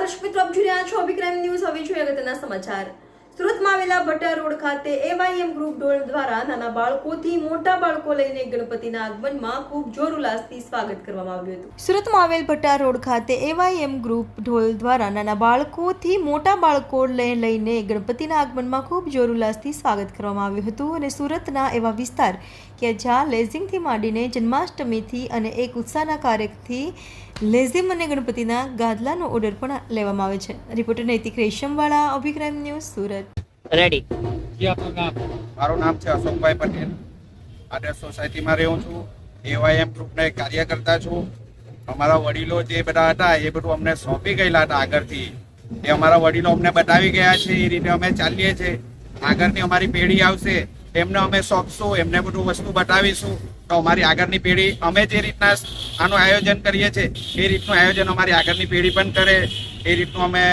દર્શક મિત્રો, આપ જોઈ રહ્યા છો અભિક્રાઇમ ન્યૂઝ. હવે જોઈએ અગત્યના સમાચાર. સુરતમાં આવેલા ભટ્ટા રોડ ખાતે એવાયએમ ગ્રુપ ડોલ દ્વારા નાના બાળકોથી મોટા બાળકો લઈને ગણપતિના આગમનમાં ખૂબ જોર ઉલ્લાસથી સ્વાગત કરવામાં આવ્યું હતું. સુરતમાં આવેલ ભટ્ટા રોડ ખાતે એવાયએમ ગ્રુપ ઢોલ દ્વારા નાના બાળકોથી મોટા બાળકો લઈને ગણપતિના આગમનમાં ખૂબ જોર ઉલ્લાસથી સ્વાગત કરવામાં આવ્યું હતું અને સુરતના એવા વિસ્તાર કે જ્યાં લેઝિંગથી માંડીને જન્માષ્ટમીથી અને એક ઉત્સાહના કાર્યથી લેઝિમ અને ગણપતિના ગાદલાનો ઓર્ડર પણ લેવામાં આવે છે. Reporter Naitik Reshamwala Abhikram news Surat. Ready જી આપનું નામ? મારું નામ છે અશોકભાઈ પટેલ. આદર્શ સોસાયટીમાં રહું છું. એવાયએમ ગ્રુપના એક કાર્યકર્તા છું. અમારા વડીલો જે બધા હતા એ બધું અમને સોંપી ગયેલા હતા આગળથી. એ અમારા વડીલો અમને બતાવી ગયા છે એ રીતે અમે ચાલીએ છીએ. આગળની અમારી પેઢી આવશે એમને અમે સોંપશું એમને બધું વસ્તુ બતાવીશું. તો અમારી આગળની પેઢી અમે જે રીતના આનું આયોજન કરીએ છીએ એ રીતનું આયોજન અમારી આગળની પેઢી પણ કરે. એ રીતનું અમે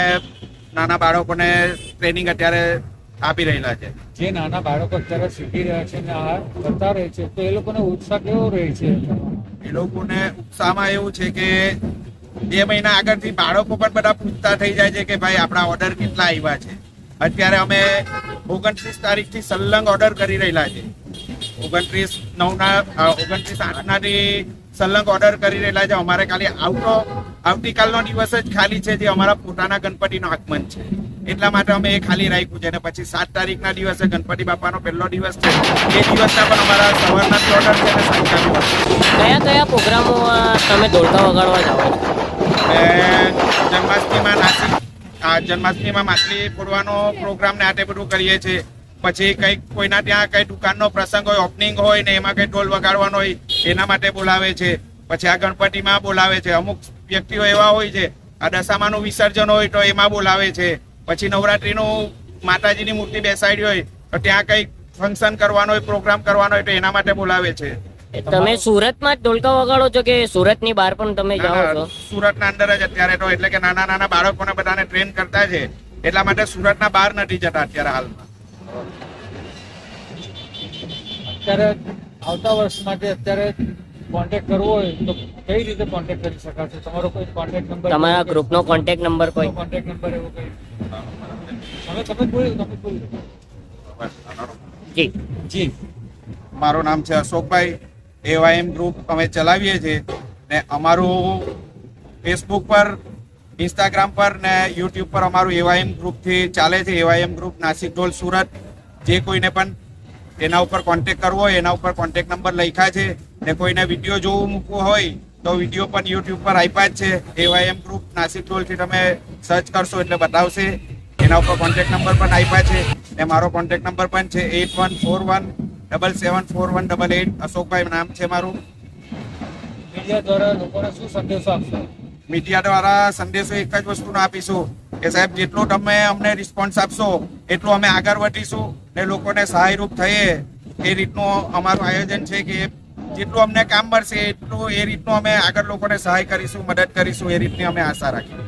નાના બાળકોને ટ્રેનિંગ અત્યારે આપી રહેલા છે. જે નાના બાળકો અત્યારે શીખી રહ્યા છે ને આ કરતા રહે છે તો એ લોકોને ઉત્સાહ કેવો રહે છે? એ લોકોને ઉત્સાહમાં એવું છે કે બે મહિના આગળથી બાળકો પણ બધા પૂછતા થઈ જાય છે કે ભાઈ આપણા ઓર્ડર કેટલા આવ્યા છે. અત્યારે અમે ઓગણત્રીસ તારીખથી સલંગ ઓર્ડર કરી રહેલા છે. ઓગણત્રીસ નવના ઓગણત્રીસ આઠનાથી સંલગ્ન ઓર્ડર કરી રહેલા છે. અમારે ખાલી આવતો આવતીકાલનો દિવસ જ ખાલી છે જે અમારા પોતાના ગણપતિનું આગમન છે. એટલા માટે અમે એ ખાલી રાખ્યું છે. અને પછી સાત તારીખના દિવસે ગણપતિ બાપાનો પહેલો દિવસ છે. એ દિવસના પણ અમારા સવારના ઓર્ડર છે અને સાંજના. કયા કયા પ્રોગ્રામો તમે ધોળકા વગાડવા જાઓ જન્માષ્ટમીમાં નાસિક જન્માષ્ટમીમાં માછલી ફોડવાનો પ્રોગ્રામ ને આ તે બધું કરીએ છીએ. પછી કંઈક કોઈના ત્યાં કઈ દુકાનનો પ્રસંગ હોય ઓપનિંગ હોય ને એમાં કઈ ઢોલ વગાડવાનો હોય એના માટે બોલાવે છે. પછી આ ગણપતિમાં બોલાવે છે. અમુક વ્યક્તિઓ એવા હોય છે આ દશામાનું વિસર્જન હોય તો એમાં બોલાવે છે. પછી નવરાત્રીનું માતાજીની મૂર્તિ બેસાડી હોય તો ત્યાં કંઈક ફંક્શન કરવાનો હોય પ્રોગ્રામ કરવાનો હોય તો એના માટે બોલાવે છે. તમે સુરતમાં જ ઢોલકા વગાડો છો કે સુરતની બહાર પણ તમે જાઓ છો? સુરતના અંદર જ અત્યારે તો એટલે કે નાના નાના બાળકોને બધાને ટ્રેન કરતા છે. એટલા માટે સુરતના બહાર નથી જતા અત્યારે હાલમાં. અત્યારે આવતા વર્ષ માટે અત્યારે કોન્ટેક્ટ કરવો હોય તો કઈ રીતે કોન્ટેક્ટ કરી શકાશે? તમારો કોઈ કોન્ટેક્ટ નંબર તમારા ગ્રુપનો કોન્ટેક્ટ નંબર કોઈ. કોન્ટેક્ટ નંબર એવો કઈ? તમે તમે બોલી તમે બોલી જી. જી. મારું નામ છે અશોકભાઈ. એવાયએમ ગ્રુપ અમે ચલાવીએ છીએ ને અમારું ફેસબુક પર ઇન્સ્ટાગ્રામ પર ને યુટ્યુબ પર અમારું એવાયએમ ગ્રુપથી ચાલે છે. એવાયએમ ગ્રુપ નાસિક ઢોલ સુરત. જે કોઈને પણ એના ઉપર કોન્ટેક કરવો હોય એના ઉપર કોન્ટેક નંબર લખ્યા છે ને કોઈને વીડિયો જોવું મૂકવો હોય તો વીડિયો પણ યુટ્યુબ પર આપ્યા જ છે. એવાયએમ ગ્રુપ નાસિક ટોલથી તમે સર્ચ કરશો એટલે બતાવશે. એના ઉપર કોન્ટેક નંબર પણ આપ્યા છે ને મારો કોન્ટેક નંબર પણ છે eight one four one double seven four one double eight અશોકભાઈ નામ છે મારું. મીડિયા દ્વારા લોકોને શું સંદેશો આપશો? મીડિયા દ્વારા સંદેશો એક જ વસ્તુનો આપીશું. કે સાહેબ, જેટલું તમે અમને રિસ્પોન્સ આપશો, એટલું અમે આગળ વધીશું ને લોકોને સહાયરૂપ થઈએ. એ રીતનું અમારું આયોજન છે કે જેટલું અમને કામ મળશે, એટલું એ રીતનું અમે આગળ લોકોને સહાય કરીશું, મદદ કરીશું, એ રીતની અમે આશા રાખીએ.